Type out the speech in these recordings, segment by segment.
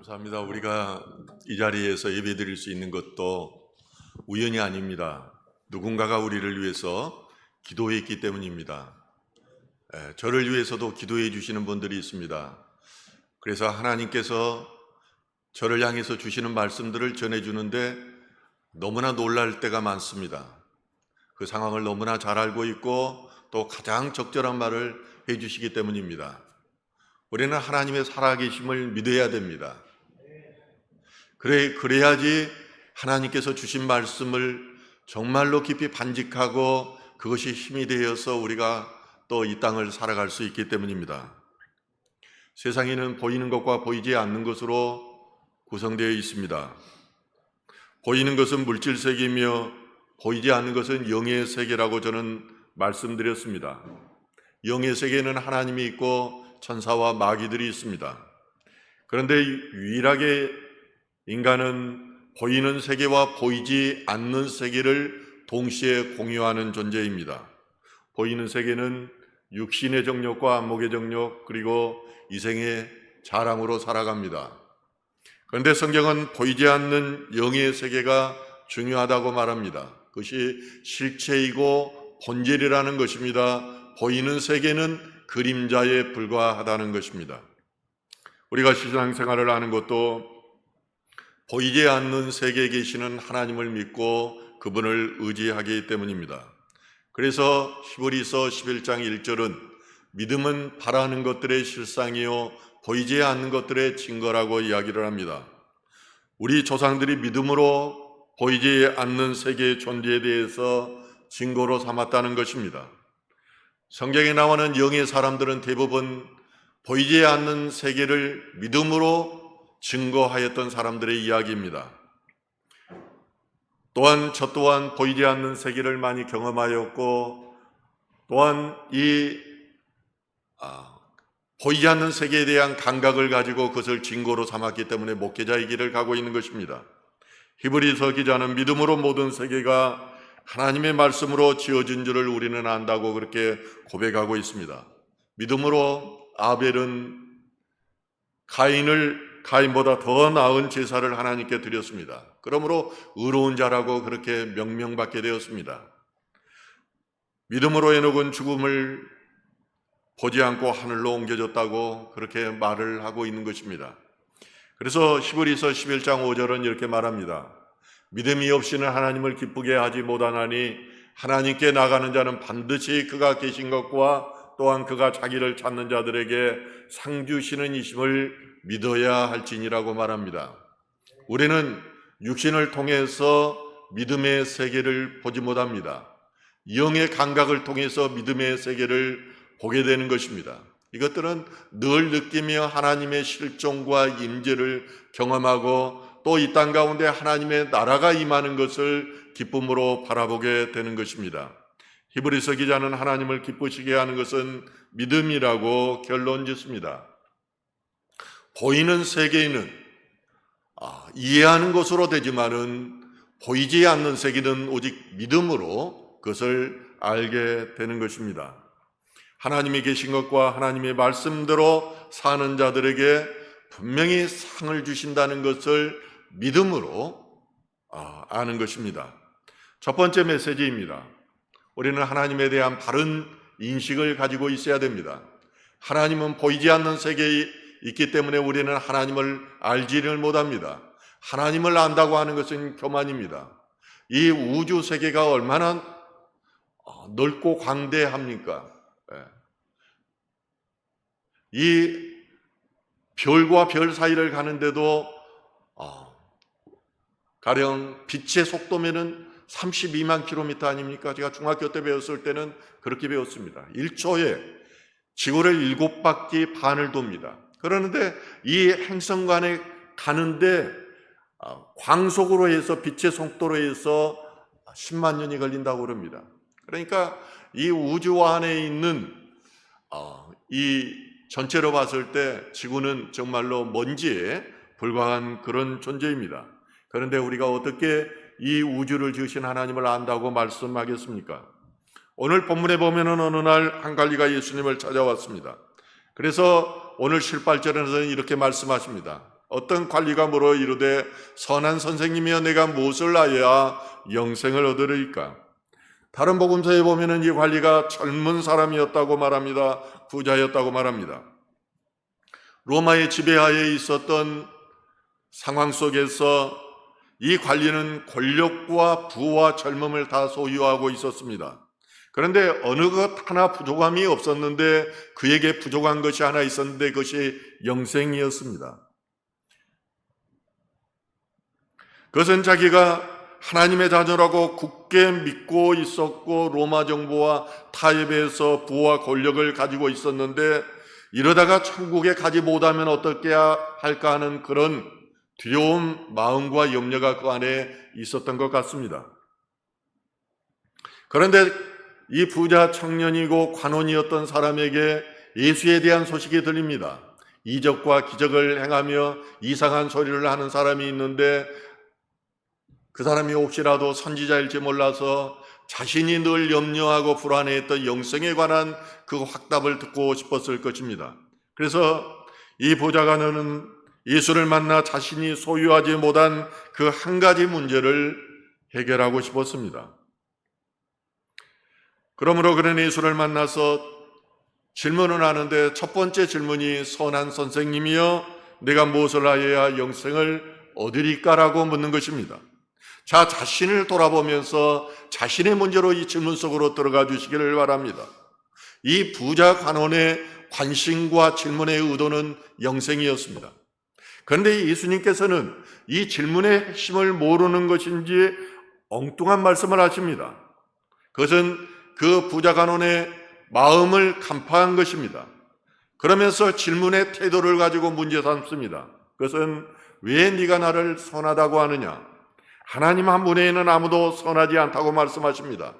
감사합니다. 우리가 이 자리에서 예배 드릴 수 있는 것도 우연이 아닙니다. 누군가가 우리를 위해서 기도해 있기 때문입니다. 예, 저를 위해서도 기도해 주시는 분들이 있습니다. 그래서 하나님께서 저를 향해서 주시는 말씀들을 전해 주는데 너무나 놀랄 때가 많습니다. 그 상황을 너무나 잘 알고 있고 또 가장 적절한 말을 해 주시기 때문입니다. 우리는 하나님의 살아계심을 믿어야 됩니다. 그래, 그래야지 하나님께서 주신 말씀을 정말로 깊이 반직하고 그것이 힘이 되어서 우리가 또 이 땅을 살아갈 수 있기 때문입니다. 세상에는 보이는 것과 보이지 않는 것으로 구성되어 있습니다. 보이는 것은 물질 세계이며 보이지 않는 것은 영의 세계라고 저는 말씀드렸습니다. 영의 세계는 하나님이 있고 천사와 마귀들이 있습니다. 그런데 유일하게 인간은 보이는 세계와 보이지 않는 세계를 동시에 공유하는 존재입니다. 보이는 세계는 육신의 정욕과 안목의 정욕 그리고 이생의 자랑으로 살아갑니다. 그런데 성경은 보이지 않는 영의 세계가 중요하다고 말합니다. 그것이 실체이고 본질이라는 것입니다. 보이는 세계는 그림자에 불과하다는 것입니다. 우리가 신앙생활을 하는 것도 보이지 않는 세계에 계시는 하나님을 믿고 그분을 의지하기 때문입니다. 그래서 히브리서 11장 1절은 믿음은 바라는 것들의 실상이요 보이지 않는 것들의 증거라고 이야기를 합니다. 우리 조상들이 믿음으로 보이지 않는 세계의 존재에 대해서 증거로 삼았다는 것입니다. 성경에 나오는 영의 사람들은 대부분 보이지 않는 세계를 믿음으로 증거하였던 사람들의 이야기입니다. 또한 저 또한 보이지 않는 세계를 많이 경험하였고 또한 이 아, 보이지 않는 세계에 대한 감각을 가지고 그것을 증거로 삼았기 때문에 목회자의 길을 가고 있는 것입니다. 히브리서 기자는 믿음으로 모든 세계가 하나님의 말씀으로 지어진 줄을 우리는 안다고 그렇게 고백하고 있습니다. 믿음으로 아벨은 가인을 가인보다 더 나은 제사를 하나님께 드렸습니다. 그러므로 의로운 자라고 그렇게 명명받게 되었습니다. 믿음으로 에녹은 죽음을 보지 않고 하늘로 옮겨졌다고 그렇게 말을 하고 있는 것입니다. 그래서 히브리서 11장 5절은 이렇게 말합니다. 믿음이 없이는 하나님을 기쁘게 하지 못하나니 하나님께 나가는 자는 반드시 그가 계신 것과 또한 그가 자기를 찾는 자들에게 상 주시는 이심을 믿어야 할지니라고 말합니다. 우리는 육신을 통해서 믿음의 세계를 보지 못합니다. 영의 감각을 통해서 믿음의 세계를 보게 되는 것입니다. 이것들은 늘 느끼며 하나님의 실종과 임재를 경험하고 또 이 땅 가운데 하나님의 나라가 임하는 것을 기쁨으로 바라보게 되는 것입니다. 히브리서 기자는 하나님을 기쁘시게 하는 것은 믿음이라고 결론 짓습니다. 보이는 세계에는 아, 이해하는 것으로 되지만은 보이지 않는 세계는 오직 믿음으로 그것을 알게 되는 것입니다. 하나님이 계신 것과 하나님의 말씀대로 사는 자들에게 분명히 상을 주신다는 것을 믿음으로 아, 아는 것입니다. 첫 번째 메시지입니다. 우리는 하나님에 대한 바른 인식을 가지고 있어야 됩니다. 하나님은 보이지 않는 세계에 있기 때문에 우리는 하나님을 알지를 못합니다. 하나님을 안다고 하는 것은 교만입니다. 이 우주 세계가 얼마나 어, 넓고 광대합니까? 예. 이 별과 별 사이를 가는데도 어, 가령 빛의 속도면은 32만 킬로미터 아닙니까? 제가 중학교 때 배웠을 때는 그렇게 배웠습니다. 1초에 지구를 7바퀴 반을 돕니다. 그러는데 이 행성 간에 가는데 어, 광속으로 해서 빛의 속도로 해서 10만 년이 걸린다고 그럽니다. 그러니까 이 우주 안에 있는 어, 이 전체로 봤을 때 지구는 정말로 먼지에 불과한 그런 존재입니다. 그런데 우리가 어떻게 이 우주를 지으신 하나님을 안다고 말씀하겠습니까? 오늘 본문에 보면은 어느 날 한갈리가 예수님을 찾아왔습니다. 그래서 오늘 18절에서는 이렇게 말씀하십니다. 어떤 물어 이르되 선한 선생님이여 내가 무엇을 하여야 영생을 얻으리까? 다른 복음서에 보면은 이 관리가 젊은 사람이었다고 말합니다. 부자였다고 말합니다. 로마의 지배하에 있었던 상황 속에서 이 관리는 권력과 부와 젊음을 다 소유하고 있었습니다. 그런데 어느 것 하나 부족함이 없었는데 그에게 부족한 것이 하나 있었는데 그것이 영생이었습니다. 그것은 자기가 하나님의 자녀라고 굳게 믿고 있었고 로마 정부와 타협에서 부와 권력을 가지고 있었는데 이러다가 천국에 가지 못하면 어떻게 할까 하는 그런 두려움 마음과 염려가 그 안에 있었던 것 같습니다. 그런데 이 부자 청년이고 관원이었던 사람에게 예수에 대한 소식이 들립니다. 이적과 기적을 행하며 이상한 소리를 하는 사람이 있는데 그 사람이 혹시라도 선지자일지 몰라서 자신이 늘 염려하고 불안해했던 영생에 관한 그 확답을 듣고 싶었을 것입니다. 그래서 이 보좌관은 예수를 만나 자신이 소유하지 못한 그 한 가지 문제를 해결하고 싶었습니다. 그러므로 그는 예수를 만나서 질문을 하는데 첫 번째 질문이 선한 선생님이여 내가 무엇을 하여야 영생을 얻으리까라고 묻는 것입니다. 자, 자신을 돌아보면서 자신의 문제로 이 질문 속으로 들어가 주시기를 바랍니다. 이 부자 관원의 관심과 질문의 의도는 영생이었습니다. 그런데 예수님께서는 이 질문의 핵심을 모르는 것인지 엉뚱한 말씀을 하십니다. 그것은 그 부자 관원의 마음을 간파한 것입니다. 그러면서 질문의 태도를 가지고 문제 삼습니다. 그것은 왜 네가 나를 선하다고 하느냐? 하나님 한 분에는 아무도 선하지 않다고 말씀하십니다.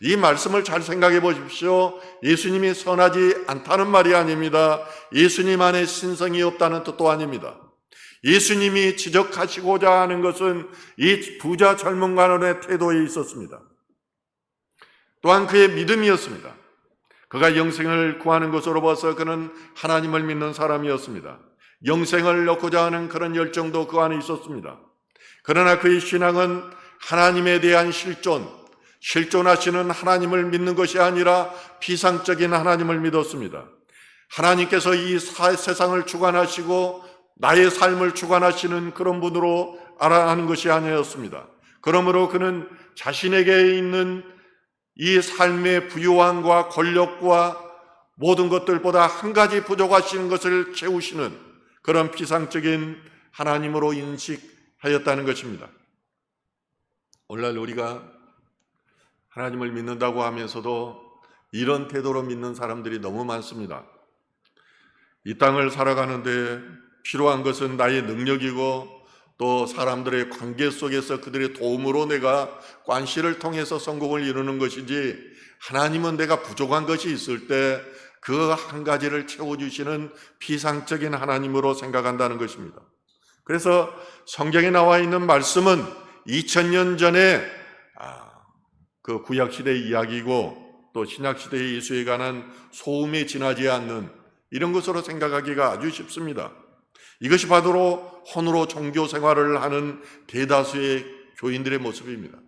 이 말씀을 잘 생각해 보십시오. 예수님이 선하지 않다는 말이 아닙니다. 예수님 안에 신성이 없다는 뜻도 아닙니다. 예수님이 지적하시고자 하는 것은 이 부자 젊은 관원의 태도에 있었습니다. 또한 그의 믿음이었습니다. 그가 영생을 구하는 것으로 봐서 그는 하나님을 믿는 사람이었습니다. 영생을 얻고자 하는 그런 열정도 그 안에 있었습니다. 그러나 그의 신앙은 하나님에 대한 실존, 실존하시는 하나님을 믿는 것이 아니라 비상적인 하나님을 믿었습니다. 하나님께서 이 세상을 주관하시고 나의 삶을 주관하시는 그런 분으로 알아하는 것이 아니었습니다. 그러므로 그는 자신에게 있는 이 삶의 부유함과 권력과 모든 것들보다 한 가지 부족하시는 것을 채우시는 그런 비상적인 하나님으로 인식하였다는 것입니다. 오늘날 우리가 하나님을 믿는다고 하면서도 이런 태도로 믿는 사람들이 너무 많습니다. 이 땅을 살아가는데 필요한 것은 나의 능력이고 또 사람들의 관계 속에서 그들의 도움으로 내가 관시를 통해서 성공을 이루는 것이지 하나님은 내가 부족한 것이 있을 때 그 한 가지를 채워주시는 비상적인 하나님으로 생각한다는 것입니다. 그래서 성경에 나와 있는 말씀은 2000년 전에 아, 그 구약 시대의 이야기고 또 신약 시대의 예수에 관한 소음에 지나지 않는 이런 것으로 생각하기가 아주 쉽습니다. 이것이 바로 혼으로 종교 생활을 하는 대다수의 교인들의 모습입니다.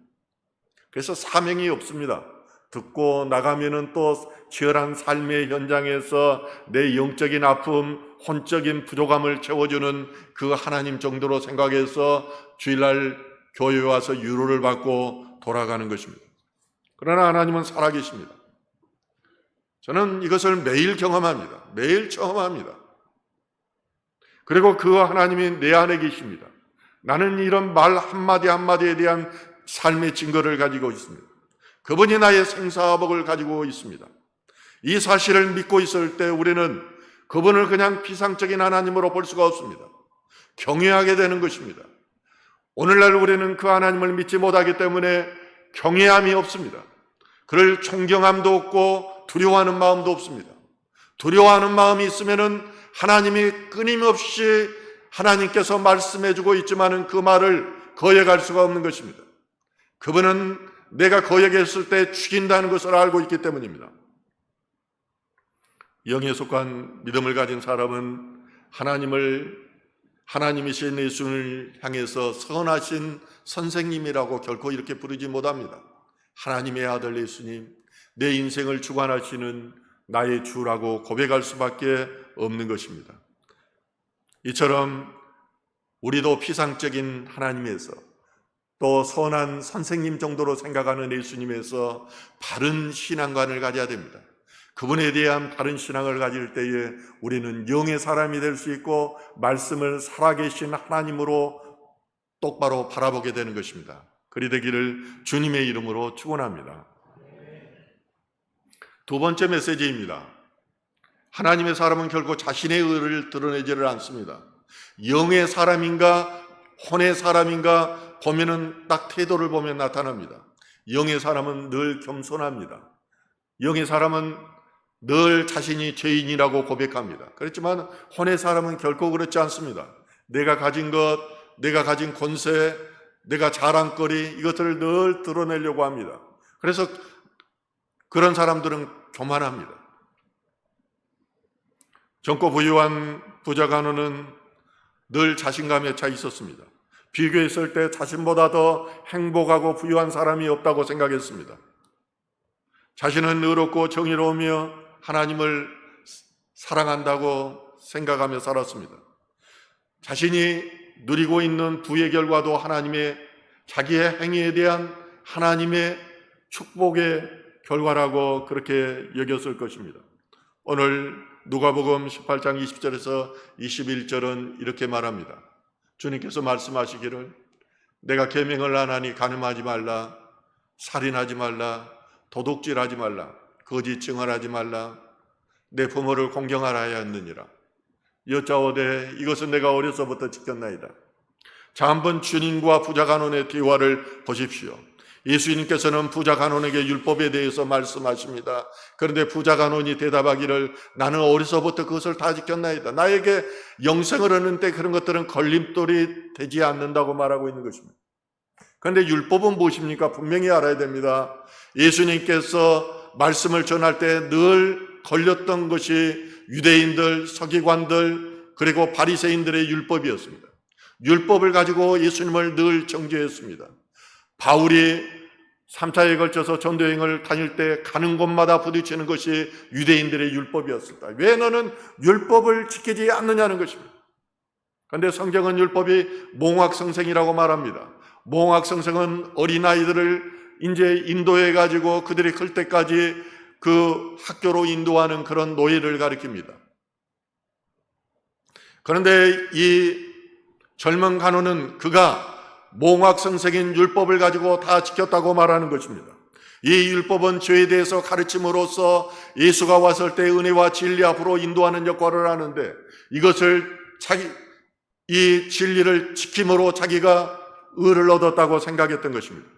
그래서 사명이 없습니다. 듣고 나가면은 또 치열한 삶의 현장에서 내 영적인 아픔, 혼적인 부족함을 채워주는 그 하나님 정도로 생각해서 주일날 교회에 와서 유로를 받고 돌아가는 것입니다. 그러나 하나님은 살아계십니다. 저는 이것을 매일 경험합니다. 매일 경험합니다. 그리고 그 하나님이 내 안에 계십니다. 나는 이런 말 한마디 한마디에 대한 삶의 증거를 가지고 있습니다. 그분이 나의 생사복을 가지고 있습니다. 이 사실을 믿고 있을 때 우리는 그분을 그냥 비상적인 하나님으로 볼 수가 없습니다. 경외하게 되는 것입니다. 오늘날 우리는 그 하나님을 믿지 못하기 때문에 경외함이 없습니다. 그를 존경함도 없고 두려워하는 마음도 없습니다. 두려워하는 마음이 있으면은 하나님이 끊임없이 하나님께서 말씀해 주고 있지만은 그 말을 거역할 수가 없는 것입니다. 그분은 내가 거역했을 때 죽인다는 것을 알고 있기 때문입니다. 영에 속한 믿음을 가진 사람은 하나님을 하나님이신 예수를 향해서 선하신 선생님이라고 결코 이렇게 부르지 못합니다. 하나님의 아들 예수님, 내 인생을 주관하시는 나의 주라고 고백할 수밖에 없는 것입니다. 이처럼 우리도 피상적인 하나님에서 또 선한 선생님 정도로 생각하는 예수님에서 바른 신앙관을 가져야 됩니다. 그분에 대한 바른 신앙을 가질 때에 우리는 영의 사람이 될 수 있고 말씀을 살아계신 하나님으로 똑바로 바라보게 되는 것입니다. 그리 되기를 주님의 이름으로 축원합니다. 두 번째 메시지입니다. 하나님의 사람은 결코 자신의 의를 드러내지를 않습니다. 영의 사람인가 혼의 사람인가 보면은 딱 태도를 보면 나타납니다. 영의 사람은 늘 겸손합니다. 영의 사람은 늘 자신이 죄인이라고 고백합니다. 그렇지만 혼의 사람은 결코 그렇지 않습니다. 내가 가진 것, 내가 가진 권세, 내가 자랑거리 이것들을 늘 드러내려고 합니다. 그래서 그런 사람들은 교만합니다. 젊고 부유한 부자 간호는 늘 자신감에 차 있었습니다. 비교했을 때 자신보다 더 행복하고 부유한 사람이 없다고 생각했습니다. 자신은 의롭고 정의로우며 하나님을 사랑한다고 생각하며 살았습니다. 자신이 누리고 있는 부의 결과도 하나님의 자기의 행위에 대한 하나님의 축복의 결과라고 그렇게 여겼을 것입니다. 오늘 누가복음 18장 20절에서 21절은 이렇게 말합니다. 주님께서 말씀하시기를 내가 계명을 안 하니 간음하지 말라 살인하지 말라 도둑질하지 말라 거짓 증언하지 말라 내 부모를 공경하라 하였느니라. 여짜오되 이것은 내가 어려서부터 지켰나이다. 자 한번 주님과 부자 간원의 대화를 보십시오 예수님께서는 부자 간원에게 율법에 대해서 말씀하십니다. 그런데 부자 간원이 대답하기를 나는 어려서부터 그것을 다 지켰나이다. 나에게 영생을 얻는 때 그런 것들은 걸림돌이 되지 않는다고 말하고 있는 것입니다. 그런데 율법은 무엇입니까? 분명히 알아야 됩니다. 예수님께서 말씀을 전할 때 늘 걸렸던 것이 유대인들, 서기관들, 그리고 바리새인들의 율법이었습니다. 율법을 가지고 예수님을 늘 정죄했습니다. 바울이 3차에 걸쳐서 전도여행을 다닐 때 가는 곳마다 부딪히는 것이 유대인들의 율법이었습니다. 왜 너는 율법을 지키지 않느냐는 것입니다. 그런데 성경은 율법이 몽학성생이라고 말합니다. 몽학성생은 어린아이들을 이제 인도해 가지고 그들이 클 때까지 그 학교로 인도하는 그런 노예를 가리킵니다. 그런데 이 젊은 간호는 그가 몽학성생인 율법을 가지고 다 지켰다고 말하는 것입니다. 이 율법은 죄에 대해서 가르침으로써 예수가 왔을 때 은혜와 진리 앞으로 인도하는 역할을 하는데 이것을 자기 이 진리를 지킴으로 자기가 의를 얻었다고 생각했던 것입니다.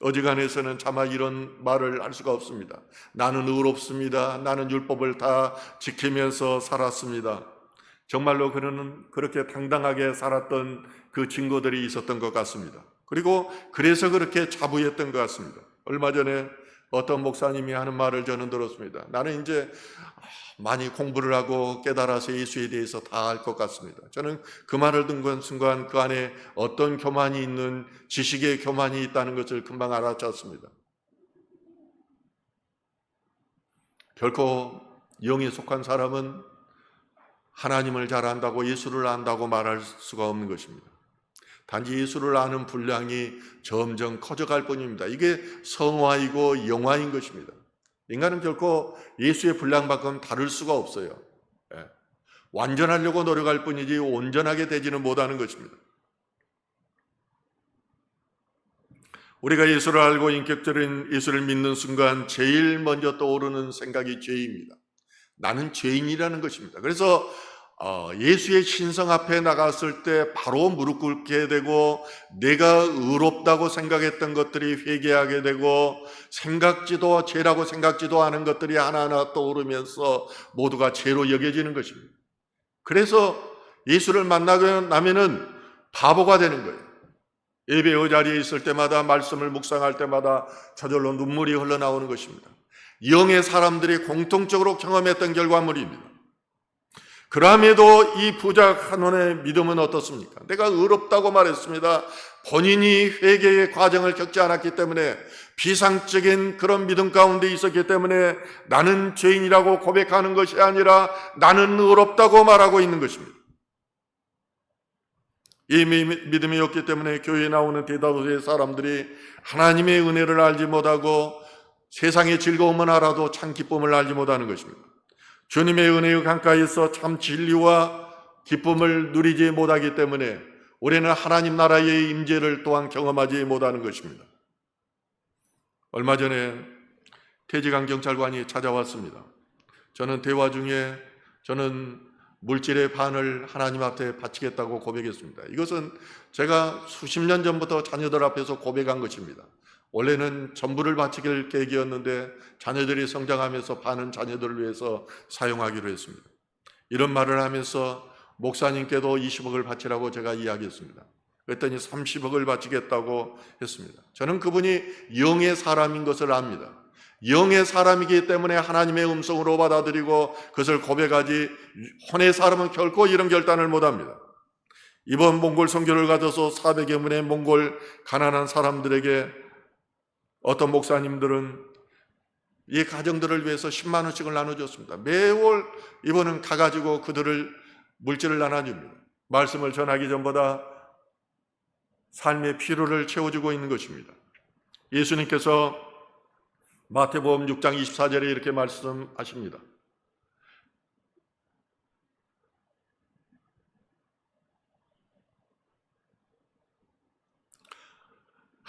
어지간해서는 차마 이런 말을 할 수가 없습니다. 나는 의롭습니다. 나는 율법을 다 지키면서 살았습니다. 정말로 그는 그렇게 당당하게 살았던 그 증거들이 있었던 것 같습니다. 그리고 그래서 그렇게 자부했던 것 같습니다. 얼마 전에 어떤 목사님이 하는 말을 저는 들었습니다. 나는 이제 많이 공부를 하고 깨달아서 예수에 대해서 다 알 것 같습니다. 저는 그 말을 듣는 순간 그 안에 어떤 교만이 있는 지식의 교만이 있다는 것을 금방 알아챘습니다. 결코 영에 속한 사람은 하나님을 잘 안다고 예수를 안다고 말할 수가 없는 것입니다. 단지 예수를 아는 분량이 점점 커져갈 뿐입니다. 이게 성화이고 영화인 것입니다. 인간은 결코 예수의 분량만큼 다를 수가 없어요. 예. 완전하려고 노력할 뿐이지 온전하게 되지는 못하는 것입니다. 우리가 예수를 알고 인격적인 예수를 믿는 순간 제일 먼저 떠오르는 생각이 죄입니다. 나는 죄인이라는 것입니다. 그래서 어, 예수의 신성 앞에 나갔을 때 바로 무릎 꿇게 되고 내가 의롭다고 생각했던 것들이 회개하게 되고 생각지도 죄라고 생각지도 않은 것들이 하나하나 떠오르면서 모두가 죄로 여겨지는 것입니다. 그래서 예수를 만나고 나면은 바보가 되는 거예요. 예배 의 자리에 있을 때마다 말씀을 묵상할 때마다 저절로 눈물이 흘러나오는 것입니다. 영의 사람들이 공통적으로 경험했던 결과물입니다. 그럼에도 이 부자 한원의 믿음은 어떻습니까? 내가 의롭다고 말했습니다. 본인이 회개의 과정을 겪지 않았기 때문에 비상적인 그런 믿음 가운데 있었기 때문에 나는 죄인이라고 고백하는 것이 아니라 나는 의롭다고 말하고 있는 것입니다. 이 미- 믿음이 없기 때문에 교회에 나오는 대다수의 사람들이 하나님의 은혜를 알지 못하고 세상의 즐거움은 알아도 참 기쁨을 알지 못하는 것입니다. 주님의 은혜의 강가에서 참 진리와 기쁨을 누리지 못하기 때문에 우리는 하나님 나라의 임재를 또한 경험하지 못하는 것입니다. 얼마 전에 태지강 경찰관이 찾아왔습니다. 저는 대화 중에 저는 물질의 반을 하나님 앞에 바치겠다고 고백했습니다. 이것은 제가 수십 년 전부터 자녀들 앞에서 고백한 것입니다. 원래는 전부를 바치길 계획이었는데 자녀들이 성장하면서 반은 자녀들을 위해서 사용하기로 했습니다. 이런 말을 하면서 목사님께도 20억을 바치라고 제가 이야기했습니다. 그랬더니 30억을 바치겠다고 했습니다. 저는 그분이 영의 사람인 것을 압니다. 영의 사람이기 때문에 하나님의 음성으로 받아들이고 그것을 고백하지 혼의 사람은 결코 이런 결단을 못합니다. 이번 몽골 선교를 가져서 400여 명의 몽골 가난한 사람들에게 어떤 목사님들은 이 가정들을 위해서 10만 원씩을 나눠줬습니다. 매월 이번은 가가지고 그들을 물질을 나눠줍니다. 말씀을 전하기 전보다 삶의 피로를 채워주고 있는 것입니다. 예수님께서 마태복음 6장 24절에 이렇게 말씀하십니다.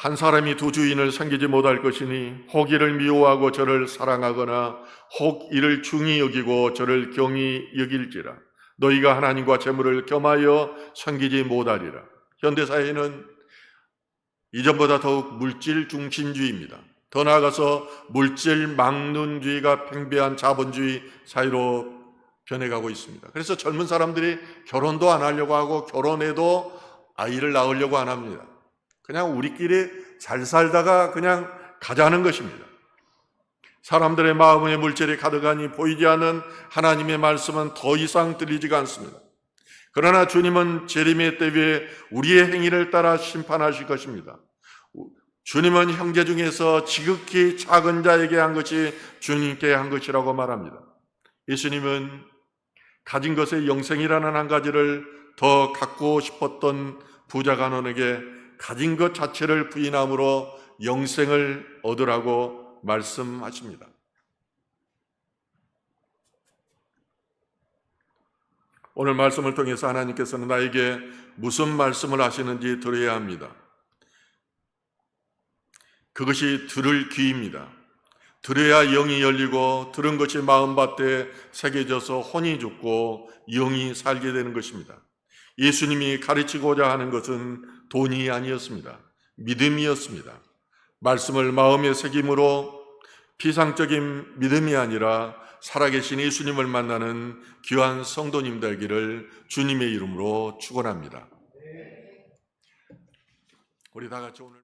한 사람이 두 주인을 섬기지 못할 것이니 혹 이를 미워하고 저를 사랑하거나 혹 이를 중히 여기고 저를 경히 여길지라 너희가 하나님과 재물을 겸하여 섬기지 못하리라 현대 사회는 이전보다 더욱 물질 중심주의입니다. 더 나아가서 물질 막론주의가 팽배한 자본주의 사회로 변해가고 있습니다. 그래서 젊은 사람들이 결혼도 안 하려고 하고 결혼해도 아이를 낳으려고 안 합니다. 그냥 우리끼리 잘 살다가 그냥 가자는 것입니다. 사람들의 마음에 물질이 가득하니 보이지 않는 하나님의 말씀은 더 이상 들리지가 않습니다. 그러나 주님은 재림의 때에 우리의 행위를 따라 심판하실 것입니다. 주님은 형제 중에서 지극히 작은 자에게 한 것이 주님께 한 것이라고 말합니다. 예수님은 가진 것의 영생이라는 한 가지를 더 갖고 싶었던 부자 간원에게 가진 것 자체를 부인함으로 영생을 얻으라고 말씀하십니다. 오늘 말씀을 통해서 하나님께서는 나에게 무슨 말씀을 하시는지 들어야 합니다. 그것이 들을 귀입니다. 들어야 영이 열리고 들은 것이 마음밭에 새겨져서 혼이 죽고 영이 살게 되는 것입니다. 예수님이 가르치고자 하는 것은 돈이 아니었습니다. 믿음이었습니다. 말씀을 마음에 새김으로 피상적인 믿음이 아니라 살아계신 예수님을 만나는 귀한 성도님 되기를 주님의 이름으로 축원합니다. 우리 다 같이 오늘